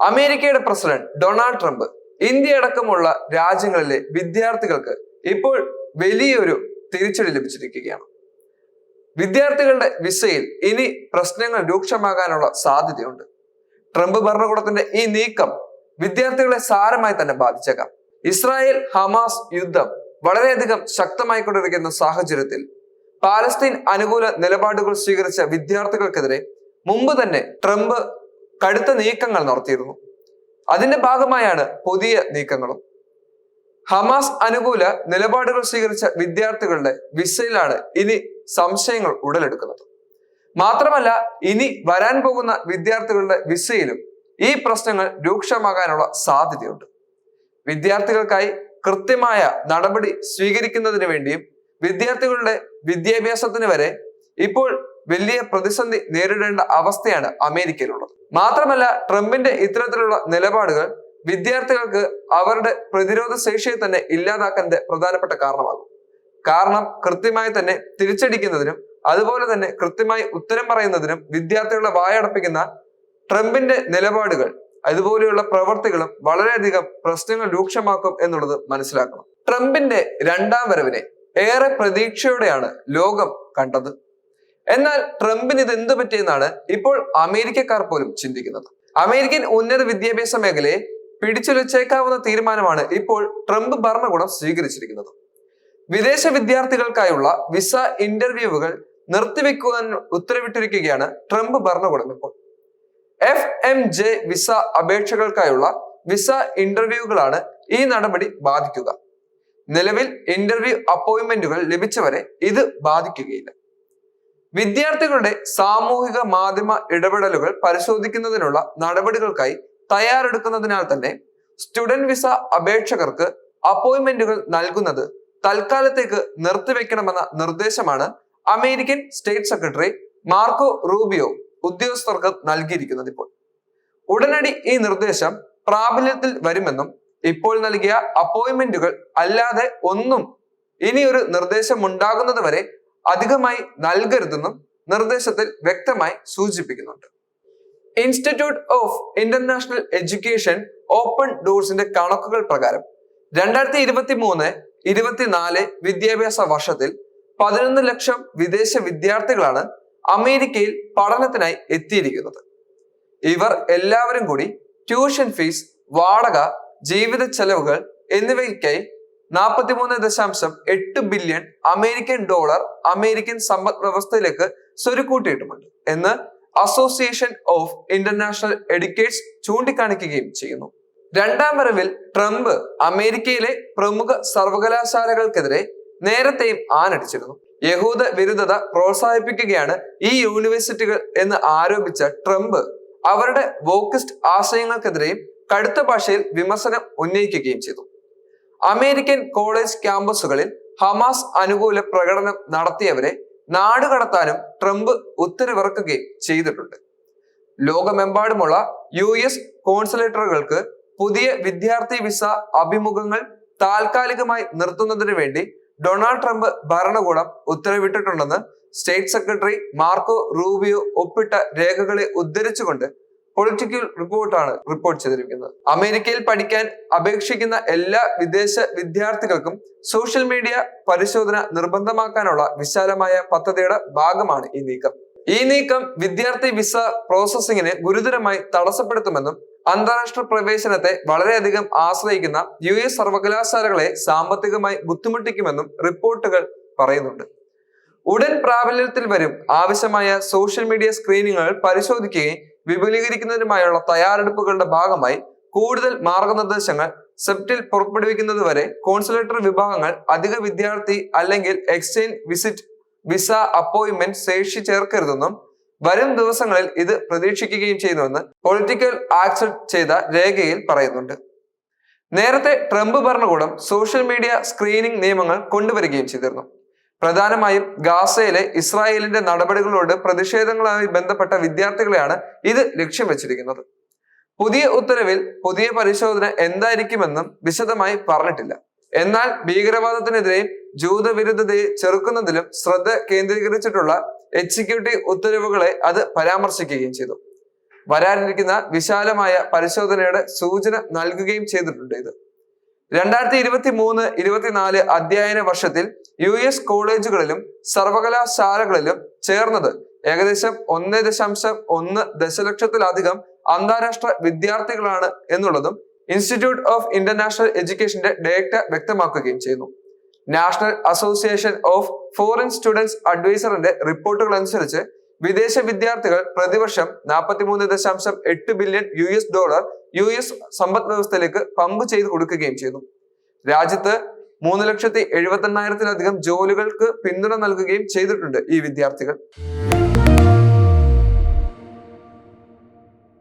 അമേരിക്കയുടെ president Donald Trump India അടക്കമുള്ള രാജ്യങ്ങളിലെ വിദ്യാർത്ഥികൾക്ക് ഇപ്പോൾ വലിയൊരു തിരിച്ചടി ലഭിച്ചിരിക്കുകയാണ്. വിദ്യാർത്ഥികളുടെ വിസയിൽ ഇനി പ്രശ്നങ്ങൾ രൂക്ഷമാകാനുള്ള സാധ്യതയുണ്ട്. ട്രംപ് ഭരണകൂടത്തിന്റെ ഈ നീക്കം വിദ്യാർത്ഥികളെ സാരമായി തന്നെ ബാധിച്ചേക്കാം. ഇസ്രായേൽ ഹമാസ് യുദ്ധം വളരെയധികം ശക്തമായിക്കൊണ്ടിരിക്കുന്ന സാഹചര്യത്തിൽ പാലസ്തീൻ അനുകൂല നിലപാടുകൾ സ്വീകരിച്ച വിദ്യാർത്ഥികൾക്കെതിരെ മുമ്പ് തന്നെ ട്രംപ് കടുത്ത നീക്കങ്ങൾ നടത്തിയിരുന്നു. അതിന്റെ ഭാഗമായാണ് പുതിയ നീക്കങ്ങളും. ഹമാസ് അനുകൂല നിലപാടുകൾ സ്വീകരിച്ച വിദ്യാർത്ഥികളുടെ വിസയിലാണ് ഇനി സംശയങ്ങൾ ഉടലെടുക്കുന്നത്. മാത്രമല്ല ഇനി വരാൻ പോകുന്ന വിദ്യാർത്ഥികളുടെ വിസയിലും ഈ പ്രശ്നങ്ങൾ രൂക്ഷമാകാനുള്ള സാധ്യതയുണ്ട്. വിദ്യാർത്ഥികൾക്കായി കൃത്യമായ നടപടി സ്വീകരിക്കുന്നതിന് വേണ്ടിയും വിദ്യാർത്ഥികളുടെ വിദ്യാഭ്യാസത്തിന് വരെ ഇപ്പോൾ വലിയ പ്രതിസന്ധി നേരിടേണ്ട അവസ്ഥയാണ് അമേരിക്കയിലുള്ളത്. മാത്രമല്ല ട്രംപിന്റെ ഇത്തരത്തിലുള്ള നിലപാടുകൾ വിദ്യാർത്ഥികൾക്ക് അവരുടെ പ്രതിരോധ ശേഷിയെ തന്നെ ഇല്ലാതാക്കാന്റെ പ്രധാനപ്പെട്ട കാരണമാകും. കാരണം കൃത്യമായി തന്നെ തിരിച്ചടിക്കുന്നതിനും അതുപോലെ തന്നെ കൃത്യമായി ഉത്തരം പറയുന്നതിനും വിദ്യാർത്ഥികളെ വായടപ്പിക്കുന്ന ട്രംപിന്റെ നിലപാടുകൾ അതുപോലെയുള്ള പ്രവർത്തികളും വളരെയധികം പ്രശ്നങ്ങൾ രൂക്ഷമാക്കും എന്നുള്ളത് മനസ്സിലാക്കണം. ട്രംപിന്റെ രണ്ടാം വരവിനെ ഏറെ പ്രതീക്ഷയോടെയാണ് ലോകം കണ്ടത്. എന്നാൽ ട്രംപിന് ഇത് എന്തു പറ്റിയെന്നാണ് ഇപ്പോൾ അമേരിക്കക്കാർ പോലും ചിന്തിക്കുന്നത്. അമേരിക്കൻ ഉന്നത വിദ്യാഭ്യാസ മേഖലയെ പിടിച്ചുലച്ചേക്കാവുന്ന തീരുമാനമാണ് ഇപ്പോൾ ട്രംപ് ഭരണകൂടം സ്വീകരിച്ചിരിക്കുന്നത്. വിദേശ വിദ്യാർത്ഥികൾക്കായുള്ള വിസ ഇന്റർവ്യൂവുകൾ നിർത്തിവെക്കുവാൻ ഉത്തരവിട്ടിരിക്കുകയാണ് ട്രംപ് ഭരണകൂടം ഇപ്പോൾ. എഫ് എം ജെ വിസ അപേക്ഷകൾക്കായുള്ള വിസ ഇന്റർവ്യൂകളാണ് ഈ നടപടി ബാധിക്കുക. നിലവിൽ ഇന്റർവ്യൂ അപ്പോയിന്റ്മെന്റുകൾ ലഭിച്ചവരെ ഇത് ബാധിക്കുകയില്ല. വിദ്യാർത്ഥികളുടെ സാമൂഹിക മാധ്യമ ഇടപെടലുകൾ പരിശോധിക്കുന്നതിനുള്ള നടപടികൾക്കായി തയ്യാറെടുക്കുന്നതിനാൽ തന്നെ സ്റ്റുഡന്റ് വിസ അപേക്ഷകർക്ക് അപ്പോയിന്റ്മെന്റുകൾ നൽകുന്നത് തൽക്കാലത്തേക്ക് നിർത്തിവെക്കണമെന്ന നിർദ്ദേശമാണ് American state secretary Marco Rubio ഉദ്യോഗസ്ഥർക്ക് നൽകിയിരിക്കുന്നത് ഇപ്പോൾ. ഉടനടി ഈ നിർദ്ദേശം പ്രാബല്യത്തിൽ വരുമെന്നും ഇപ്പോൾ നൽകിയ അപ്പോയിന്റ്മെന്റുകൾ അല്ലാതെ ഒന്നും ഇനിയൊരു നിർദ്ദേശം ഉണ്ടാകുന്നത് വരെ അധികമായി നൽകരുതെന്നും നിർദ്ദേശത്തിൽ വ്യക്തമായി സൂചിപ്പിക്കുന്നുണ്ട്. Institute of international education open ഡോഴ്സിന്റെ കണക്കുകൾ പ്രകാരം രണ്ടായിരത്തി ഇരുപത്തി മൂന്ന് ഇരുപത്തിനാല് വിദ്യാഭ്യാസ വർഷത്തിൽ പതിനൊന്ന് ലക്ഷം വിദേശ വിദ്യാർത്ഥികളാണ് അമേരിക്കയിൽ പഠനത്തിനായി എത്തിയിരിക്കുന്നത്. ഇവർ എല്ലാവരും കൂടി ട്യൂഷൻ ഫീസ് വാടക ജീവിത ചെലവുകൾ എന്നിവയ്ക്കായി നാൽപ്പത്തിമൂന്ന് ദശാംശം എട്ട് ബില്യൺ അമേരിക്കൻ ഡോളർ അമേരിക്കൻ സമ്പദ് വ്യവസ്ഥയിലേക്ക് സ്വരുക്കൂട്ടിയിട്ടുമുണ്ട് എന്ന് അസോസിയേഷൻ ഓഫ് ഇന്റർനാഷണൽ എഡ്യൂക്കേറ്റ്സ് ചൂണ്ടിക്കാണിക്കുകയും ചെയ്യുന്നു. രണ്ടാം വരവിൽ ട്രംപ് അമേരിക്കയിലെ പ്രമുഖ സർവകലാശാലകൾക്കെതിരെ നേരത്തെയും ആനടിച്ചിരുന്നു യഹൂദ വിരുദ്ധത പ്രോത്സാഹിപ്പിക്കുകയാണ് ഈ യൂണിവേഴ്സിറ്റികൾ എന്ന് ആരോപിച്ച ട്രംപ് അവരുടെ വോക്കിസ്റ്റ് ആശയങ്ങൾക്കെതിരെയും കടുത്ത ഭാഷയിൽ വിമർശനം ഉന്നയിക്കുകയും ചെയ്തു. അമേരിക്കൻ കോളേജ് ക്യാമ്പസുകളിൽ ഹമാസ് അനുകൂല പ്രകടനം നടത്തിയവരെ നാടുകടത്താനും ട്രംപ് ഉത്തരവിറക്കുകയും ചെയ്തിട്ടുണ്ട്. ലോകമെമ്പാടുമുള്ള യു എസ് കോൺസുലേറ്ററുകൾക്ക് പുതിയ വിദ്യാർത്ഥി വിസ അഭിമുഖങ്ങൾ താൽക്കാലികമായി നിർത്തുന്നതിന് വേണ്ടി ഡൊണാൾഡ് ട്രംപ് ഭരണകൂടം ഉത്തരവിട്ടിട്ടുണ്ടെന്ന് സ്റ്റേറ്റ് സെക്രട്ടറി മാർക്കോ റൂബിയോ ഒപ്പിട്ട രേഖകളെ ഉദ്ധരിച്ചുകൊണ്ട് പൊളിറ്റിക്കൽ റിപ്പോർട്ടാണ് റിപ്പോർട്ട് ചെയ്തിരിക്കുന്നത്. അമേരിക്കയിൽ പഠിക്കാൻ അപേക്ഷിക്കുന്ന എല്ലാ വിദേശ വിദ്യാർത്ഥികൾക്കും സോഷ്യൽ മീഡിയ പരിശോധന നിർബന്ധമാക്കാനുള്ള വിശാലമായ പദ്ധതിയുടെ ഭാഗമാണ് ഈ നീക്കം. ഈ നീക്കം വിദ്യാർത്ഥി വിസ പ്രോസസ്സിങ്ങിനെ ഗുരുതരമായി തടസ്സപ്പെടുത്തുമെന്നും അന്താരാഷ്ട്ര പ്രവേശനത്തെ വളരെയധികം ആശ്രയിക്കുന്ന യു എസ് സർവകലാശാലകളെ സാമ്പത്തികമായി ബുദ്ധിമുട്ടിക്കുമെന്നും റിപ്പോർട്ടുകൾ പറയുന്നുണ്ട്. ഉടൻ പ്രാബല്യത്തിൽ വരും ആവശ്യമായ സോഷ്യൽ മീഡിയ സ്ക്രീനിങ്ങുകൾ പരിശോധിക്കുകയും വിപുലീകരിക്കുന്നതിനുമായുള്ള തയ്യാറെടുപ്പുകളുടെ ഭാഗമായി കൂടുതൽ മാർഗനിർദ്ദേശങ്ങൾ സെപ്റ്റിൽ പുറപ്പെടുവിക്കുന്നത് വരെ കോൺസുലേറ്റർ വിഭാഗങ്ങൾ അധിക വിദ്യാർത്ഥി അല്ലെങ്കിൽ എക്സ്ചേഞ്ച് വിസിറ്റ് വിസ അപ്പോയിന്റ്മെന്റ് ശേഷി ചേർക്കരുതെന്നും വരും ദിവസങ്ങളിൽ ഇത് പ്രതീക്ഷിക്കുകയും ചെയ്യുന്നുവെന്ന് പൊളിറ്റിക്കൽ ആക്സെപ്റ്റ് ചെയ്ത രേഖയിൽ പറയുന്നുണ്ട്. നേരത്തെ ട്രംപ് ഭരണകൂടം സോഷ്യൽ മീഡിയ സ്ക്രീനിംഗ് നിയമങ്ങൾ കൊണ്ടുവരികയും ചെയ്തിരുന്നു. പ്രധാനമായും ഗാസയിലെ ഇസ്രായേലിന്റെ നടപടികളോട് പ്രതിഷേധങ്ങളുമായി ബന്ധപ്പെട്ട വിദ്യാർത്ഥികളെയാണ് ഇത് ലക്ഷ്യം വെച്ചിരിക്കുന്നത്. പുതിയ ഉത്തരവിൽ പുതിയ പരിശോധന എന്തായിരിക്കുമെന്നും വിശദമായി പറഞ്ഞിട്ടില്ല. എന്നാൽ ഭീകരവാദത്തിനെതിരെയും ജൂതവിരുദ്ധതയെ ചെറുക്കുന്നതിലും ശ്രദ്ധ കേന്ദ്രീകരിച്ചിട്ടുള്ള എക്സിക്യൂട്ടീവ് ഉത്തരവുകളെ അത് പരാമർശിക്കുകയും ചെയ്തു. വരാനിരിക്കുന്ന വിശാലമായ പരിശോധനയുടെ സൂചന നൽകുകയും ചെയ്തിട്ടുണ്ട് ഇത്. രണ്ടായിരത്തി ഇരുപത്തി മൂന്ന് ഇരുപത്തിനാല് അധ്യയന വർഷത്തിൽ യു എസ് കോളേജുകളിലും സർവകലാശാലകളിലും ചേർന്നത് ഏകദേശം ഒന്ന് ദശാംശം ഒന്ന് ദശലക്ഷത്തിലധികം അന്താരാഷ്ട്ര വിദ്യാർത്ഥികളാണ് എന്നുള്ളതും ഇൻസ്റ്റിറ്റ്യൂട്ട് ഓഫ് ഇന്റർനാഷണൽ എഡ്യൂക്കേഷന്റെ ഡേറ്റ വ്യക്തമാക്കുകയും ചെയ്യുന്നു. National association of foreign students അഡ്വൈസറിന്റെ റിപ്പോർട്ടുകൾ അനുസരിച്ച് വിദേശ വിദ്യാർത്ഥികൾ പ്രതിവർഷം നാൽപ്പത്തിമൂന്ന് ദശാംശം എട്ട് billion U S dollar U S സമ്പദ് വ്യവസ്ഥയിലേക്ക് പമ്പ് ചെയ്ത് കൊടുക്കുകയും ചെയ്തു. രാജ്യത്ത് മൂന്ന് ലക്ഷത്തി എഴുപത്തി എണ്ണായിരത്തിലധികം ജോലികൾക്ക് പിന്തുണ നൽകുകയും ചെയ്തിട്ടുണ്ട് ഈ വിദ്യാർത്ഥികൾ.